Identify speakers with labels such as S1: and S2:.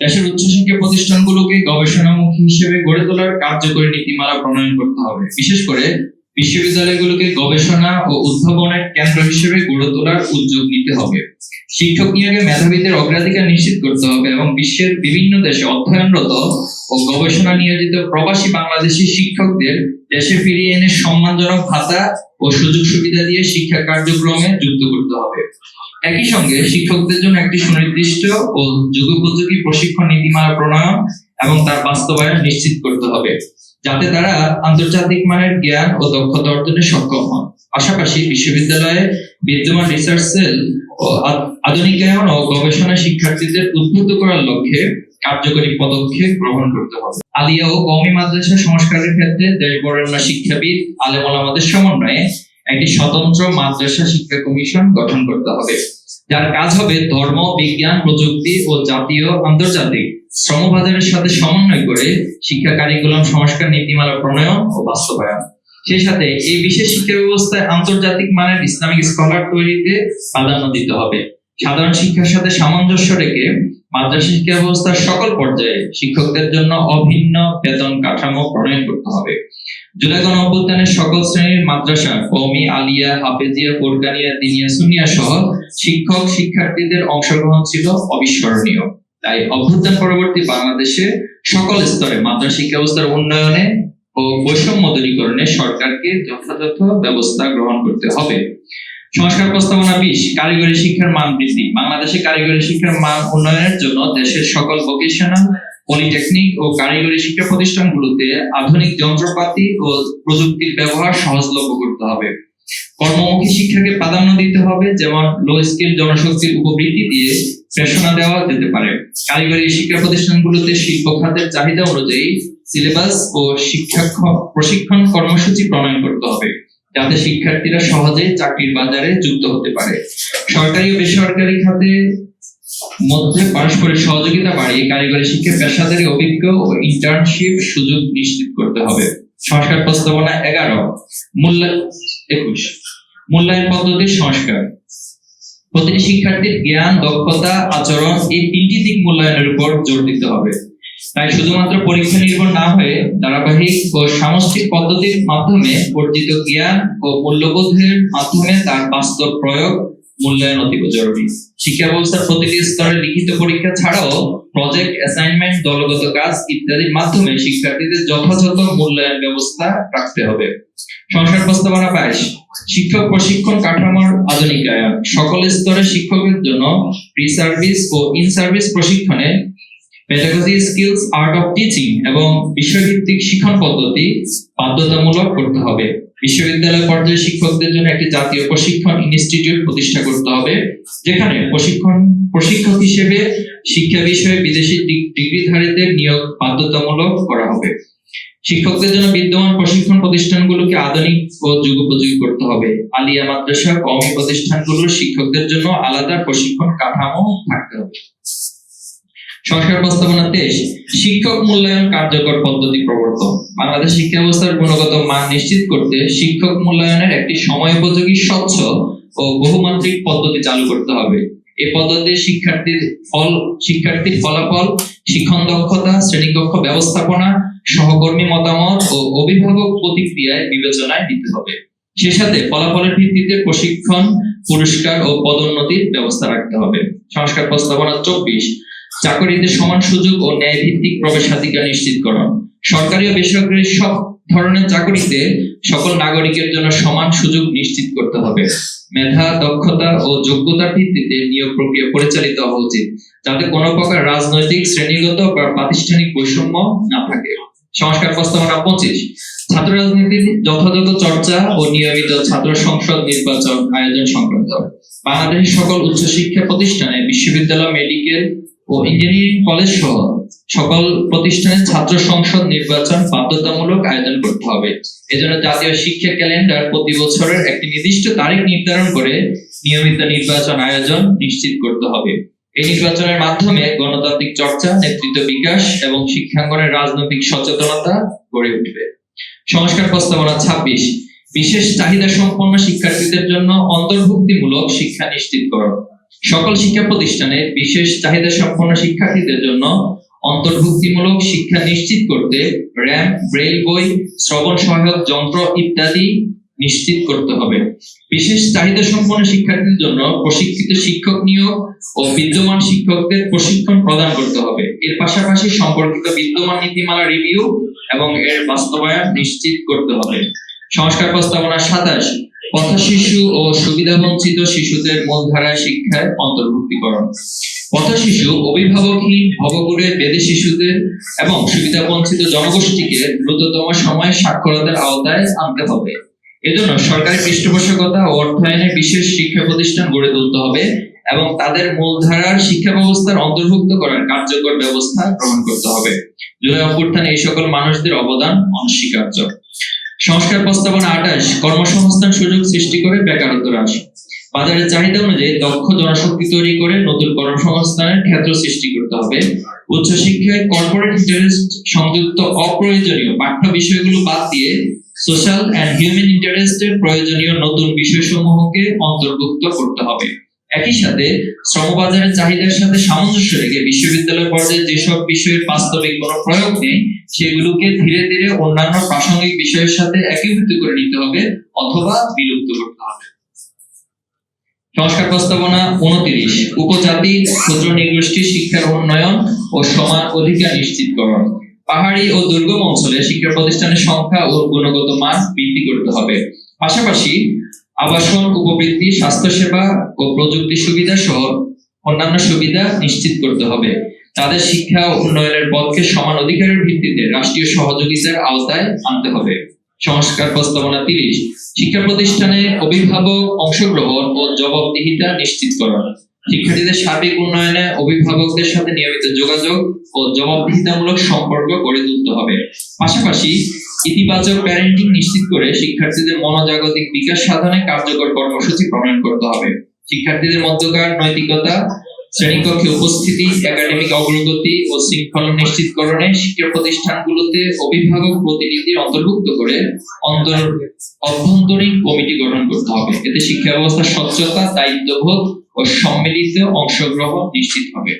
S1: দেশের উচ্চশিক্ষা প্রতিষ্ঠানগুলোকে গবেষণামুখী হিসেবে গড়ে তোলার কার্যকরী নীতিমালা প্রণয়ন করতে হবে। বিশেষ করে বিশ্ববিদ্যালয়গুলোকে গবেষণা ও উদ্ভাবনের কেন্দ্র হিসেবে গড়ে তোলার উদ্যোগ নিতে হবে। শিক্ষক নিয়োগে মেধাবীদের অগ্রাধিকার নিশ্চিত করতে হবে এবং বিশ্বের বিভিন্ন দেশে অধ্যয়নরত ও গবেষণা নিয়োজিত প্রবাসী বাংলাদেশি শিক্ষকদের দেশে ফিরিয়ে এনে সম্মানজনক ভাতা ও সুযোগ সুবিধা দিয়ে শিক্ষা কার্যক্রমে যুক্ত করতে হবে। একই সঙ্গে শিক্ষকদের জন্য একটি সুনির্দিষ্ট ও যুগোপযোগী প্রশিক্ষণ নীতিমালা প্রণয়ন এবং তার বাস্তবায়ন নিশ্চিত করতে হবে, যাতে তারা আন্তর্জাতিক মানের জ্ঞান ও দক্ষতা অর্জনে সক্ষম হন। পাশাপাশি বিশ্ববিদ্যালয়ে বিদ্যমান রিসার্চ সেল ও আধুনিকায়ন ও গবেষণা শিক্ষার্থীদের উদ্বুদ্ধ করার লক্ষ্যে কার্যকরী পদক্ষেপ গ্রহণ করতে হবে। আলিয়া ও কওমি মাদ্রাসা সংস্কারের ক্ষেত্রে দেশ বরেণ্য শিক্ষাবিদ আলেম ওলামাদের সমন্বয়ে একটি স্বতন্ত্র মাদ্রাসা শিক্ষা কমিশন গঠন করতে হবে। যার কাজ হবে ধর্ম, বিজ্ঞান, প্রযুক্তি ও জাতীয় আন্তর্জাতিক। শ্রমবাজারের সাথে সমন্বয় করে শিক্ষা কারিকুলাম সংস্কার নীতিমালা প্রণয়ন ও বাস্তবায়ন। সেই সাথে এই বিশেষ শিক্ষা ব্যবস্থায় আন্তর্জাতিক মানের ইসলামিক স্কলার তৈরিতে প্রাধান্য দিতে হবে। সাধারণ শিক্ষার সাথে সামঞ্জস্য রেখে মাদ্রাসা শিক্ষা ব্যবস্থার সকল পর্যায়ে শিক্ষকদের জন্য অভিন্ন বেতন কাঠামো প্রণয়ন করতে হবে। জুলাই অভ্যুত্থানের সকল শ্রেণির মাদ্রাসা কৌমি আলিয়া, হাফেজিয়া কোরকানিয়া দিনিয়া, সুনিয়া সহ শিক্ষক, শিক্ষার্থীদের অংশগ্রহণ ছিল অবিস্মরণীয়। তাই অভ্যুত্থান পরবর্তী বাংলাদেশে সকল স্তরে মাদ্রাসা শিক্ষা ব্যবস্থার উন্নয়নে ও বৈষম্য দূরীকরণে সরকারকে যথাযথ ব্যবস্থা গ্রহণ করতে হবে। সংস্কার প্রস্তাবনা বিশ, কারিগরি শিক্ষার মান বৃদ্ধি। বাংলাদেশে কারিগরি শিক্ষার মান উন্নয়নের জন্য দেশের সকল ভোকেশনাল পলিটেকনিক ও কারিগরি শিক্ষা প্রতিষ্ঠানগুলোতে আধুনিক যন্ত্রপাতি ও প্রযুক্তির ব্যবহার সহজলভ্য করতে হবে। কর্মমুখী শিক্ষাকে প্রাধান্য দিতে হবে, যেমন লো স্কিল জনশক্তির উপবৃত্তি দিয়ে প্রেষণা দেওয়া যেতে পারে। কারিগরি শিক্ষা প্রতিষ্ঠানগুলোতে শিল্প খাতের চাহিদা অনুযায়ী সিলেবাস ও শিক্ষা প্রশিক্ষণ কর্মসূচি প্রণয়ন করতে হবে। যাতে শিক্ষার্থীরা সহজেই চাকরির বাজারে যুক্ত হতে পারে। সরকারি ও বেসরকারি খাতে মধ্যে পারস্পরিক সহযোগিতা বাড়িয়ে কারিগরি শিক্ষা পেশাদারি অভিজ্ঞ ও ইন্টার্নশিপ সুযোগ নিশ্চিত করতে হবে। সংস্কার প্রস্তাবনা এগারো, মূল্য একুশ। মূল্যায়ন পদ্ধতির সংস্কার। প্রতিটি শিক্ষার্থীর জ্ঞান, দক্ষতা, আচরণ এই তিনটি দিক মূল্যায়নের উপর জোর দিতে হবে। তাই শুধুমাত্র পরীক্ষা নির্ভর না হয়ে ধারাবাহিক ও সামষ্টিক পদ্ধতির মাধ্যমে অর্জিত জ্ঞান ও মূল্যবোধের মাধ্যমে তার বাস্তব প্রয়োগ মূল্যায়ন অতীব জরুরি। শিক্ষা ব্যবস্থার প্রতিটি স্তরে লিখিত পরীক্ষা ছাড়াও প্রজেক্ট অ্যাসাইনমেন্ট দলগত কাজ ইত্যাদির মাধ্যমে শিক্ষার্থীদের যথাযথ মূল্যায়ন ব্যবস্থা রাখতে হবে। সংস্কার প্রস্তাবনা বাইশ, শিক্ষক প্রশিক্ষণ কাঠামোর আধুনিকায়ন। সকল স্তরে শিক্ষকের জন্য প্রি সার্ভিস ও ইন সার্ভিস প্রশিক্ষণে pedagogy skills art of teaching এবং বিষয়ভিত্তিক শিক্ষণ পদ্ধতি বাধ্যতামূলক করতে হবে। বিশ্ববিদ্যালয় পর্যায়ে শিক্ষকদের জন্য একটি জাতীয় প্রশিক্ষণ ইনস্টিটিউট প্রতিষ্ঠা করতে হবে, যেখানে প্রশিক্ষণ, প্রশিক্ষক হিসেবে শিক্ষা বিষয়ে বিদেশি ডিগ- ডিগ্রিধারীদের নিয়োগ বাধ্যতামূলক করা হবে। শিক্ষকদের জন্য বিদ্যমান প্রশিক্ষণ প্রতিষ্ঠানগুলোকে আধুনিক ও যুগোপযোগী করতে হবে। আলিয়া মাদ্রাসা, কওমি প্রতিষ্ঠানগুলোর শিক্ষকদের জন্য আলাদা প্রশিক্ষণ কাঠামো থাকতে হবে। সংস্কার প্রস্তাবনা তেইশ শিক্ষক মূল্যায়ন কার্যকর পদ্ধতি প্রবর্তন। বাংলাদেশ শিক্ষা ব্যবস্থার গুণগত মান নিশ্চিত করতে শিক্ষক মূল্যায়নের একটি সময়োপযোগী, স্বচ্ছ ও বহুমাত্রিক পদ্ধতি চালু করতে হবে। এই পদ্ধতি শিক্ষার্থীর ফল, শিক্ষার্থীর ফলাফল, শিক্ষণ দক্ষতা, শ্রেণীকক্ষ ব্যবস্থাপনা, সহকর্মী মতামত ও অভিভাবক প্রতিক্রিয়ায় বিবেচনায় নিতে হবে। সে সাথে ফলাফলের ভিত্তিতে প্রশিক্ষণ, পুরস্কার ও পদোন্নতির ব্যবস্থা রাখতে হবে। সংস্কার প্রস্তাবনা চব্বিশ চাকরিতে সমান সুযোগ ও ন্যায় ভিত্তিক প্রবেশাধিকার নিশ্চিতকরণ। সরকারি ও বেসরকারি সব ধরনের চাকরিতে সকল নাগরিকের জন্য সমান সুযোগ নিশ্চিত করতে হবে। মেধা, দক্ষতা ও যোগ্যতার ভিত্তিতে নিয়োগ প্রক্রিয়া পরিচালিত হওয়া উচিত, যাতে কোনো প্রকার রাজনৈতিক, শ্রেণীগত বা প্রাতিষ্ঠানিক বৈষম্য না থাকে। সংস্কার প্রস্তাবনা পঁচিশ। ছাত্র রাজনীতির যথাযথ চর্চা ও নিয়মিত ছাত্র সংসদ নির্বাচন আয়োজন সংক্রান্ত। বাংলাদেশের সকল উচ্চশিক্ষা প্রতিষ্ঠানে বিশ্ববিদ্যালয়, মেডিকেল ও ইঞ্জিনিয়ারিং কলেজ সহ সকল প্রতিষ্ঠানের ছাত্র সংসদ নির্বাচন বাধ্যতামূলক আয়োজন করতে হবে। এজন্য জাতীয় শিক্ষা ক্যালেন্ডার প্রতি বছরের একটি নির্দিষ্ট তারিখ নির্ধারণ করে নিয়মিত নির্বাচন আয়োজন নিশ্চিত করতে হবে। এই নির্বাচনের মাধ্যমে গণতান্ত্রিক চর্চা, নেতৃত্ব বিকাশ এবং শিক্ষাঙ্গনের রাজনৈতিক সচেতনতা গড়ে উঠবে। সংস্কার প্রস্তাবনা ছাব্বিশ। বিশেষ চাহিদা সম্পন্ন শিক্ষার্থীদের জন্য অন্তর্ভুক্তিমূলক শিক্ষা নিশ্চিতকরণ। সকল শিক্ষা প্রতিষ্ঠানে বিশেষ চাহিদা সম্পন্ন শিক্ষার্থীদের জন্য অন্তর্ভুক্তিমূলক শিক্ষা নিশ্চিত করতে র্যাম্প ব্রেইল বই, শ্রবণ সহায়ক যন্ত্র ইত্যাদি নিশ্চিত করতে হবে। বিশেষ চাহিদা সম্পন্ন শিক্ষার্থীদের জন্য প্রশিক্ষিত শিক্ষক নিয়োগ ও বিদ্যমান শিক্ষকদের প্রশিক্ষণ প্রদান করতে হবে। এর পাশাপাশি সম্পর্কিত বিদ্যমান নীতিমালা রিভিউ এবং এর বাস্তবায়ন নিশ্চিত করতে হবে। সংস্কার প্রস্তাবনা সাতাশ পথ শিশু ও সুবিধাবঞ্চিত শিশুদের মূলধারায় শিক্ষায় অন্তর্ভুক্তিকরণ। পথ শিশু অভিভাবকহীন ভবঘুরে বেদে শিশুদের এবং সুবিধাবঞ্চিত জনগোষ্ঠীকে দ্রুততম সময়ে সাক্ষরতার আওতায় আনতে হবে। এজন্য সরকারি পৃষ্ঠপোষকতা ও অর্থায়নে বিশেষ শিক্ষা প্রতিষ্ঠান গড়ে তুলতে হবে এবং তাদের মূলধারার শিক্ষা ব্যবস্থার অন্তর্ভুক্ত করার কার্যকর ব্যবস্থা গ্রহণ করতে হবে। জুলাই অভ্যুত্থানে এই সকল মানুষদের অবদান অনস্বীকার্য। সংস্কার প্রস্তাবনা আঠাশ, কর্মসংস্থান সুযোগ সৃষ্টি করে বেকারত্ব হ্রাস। বাজারের চাহিদা অনুযায়ী দক্ষ জনশক্তি তৈরি করে নতুন কর্মসংস্থানের ক্ষেত্র সৃষ্টি করতে হবে। উচ্চশিক্ষায় কর্পোরেট ইন্টারেস্ট সংযুক্ত অপ্রয়োজনীয় পাঠ্য বিষয়গুলো বাদ দিয়ে সোশ্যাল অ্যান্ড হিউম্যান ইন্টারেস্টের প্রয়োজনীয় নতুন বিষয়সমূহকে অন্তর্ভুক্ত করতে হবে। একই সাথে শ্রমবাজারের চাহিদার সাথে সামঞ্জস্য রেখে বিশ্ববিদ্যালয় পর্যায়ে যেসব বিষয়ের বাস্তবিক কোনো প্রয়োগ নেই, সেগুলোকে ধীরে ধীরে অন্যান্য প্রাসঙ্গিক বিষয়ের সাথে একীভূত করে নিতে হবে অথবা বিলুপ্ত করতে হবে। সংস্কার প্রস্তাবনা উনত্রিশ। উপজাতি, ক্ষুদ্র নিগোষ্ঠী শিক্ষার উন্নয়ন ও সমান অধিকার নিশ্চিতকরণ। পাহাড়ি ও দুর্গম অঞ্চলে শিক্ষা প্রতিষ্ঠানের সংখ্যা ও গুণগত মান বৃদ্ধি করতে হবে। পাশাপাশি আবাসন, উপবৃত্তি, স্বাস্থ্যসেবা ও প্রযুক্তি সুবিধা সহ অন্যান্য সুবিধা নিশ্চিত করতে হবে। তাদের শিক্ষা উন্নয়নের পথকে সমান অধিকারের ভিত্তিতে রাষ্ট্রীয় সহযোগিতার আওতায় আনতে হবে। সংস্কার প্রস্তাবনা তিরিশ, শিক্ষা প্রতিষ্ঠানে অভিভাবক অংশগ্রহণ ও জবাবদিহিতা নিশ্চিত করা শিক্ষার্থীদের সার্বিক উন্নয়নে অভিভাবকদের সাথে নিয়মিত যোগাযোগ ও জবাবদিহিতামূলক সম্পর্ক গড়ে তুলতে হবে। পাশাপাশি ইতিবাচক প্যারেন্টিং নিশ্চিত করে শিক্ষার্থীদের মনোজাগতিক বিকাশ সাধনে কার্যকর কর্মসূচি প্রণয়ন করতে হবে। শিক্ষার্থীদের মধ্যকার নৈতিকতা, শ্রেণীকক্ষে উপস্থিতি একাডেমিক অগ্রগতি ও শৃঙ্খলা নিশ্চিতকরণে শিক্ষা প্রতিষ্ঠানগুলোতে অভিভাবক প্রতিনিধির অন্তর্ভুক্ত করে অন্তর, অভ্যন্তরীণ কমিটি গঠন করতে হবে। এতে শিক্ষা ব্যবস্থার স্বচ্ছতা, দায়িত্ববোধ ও সম্মিলিত অংশগ্রহণ নিশ্চিত হবে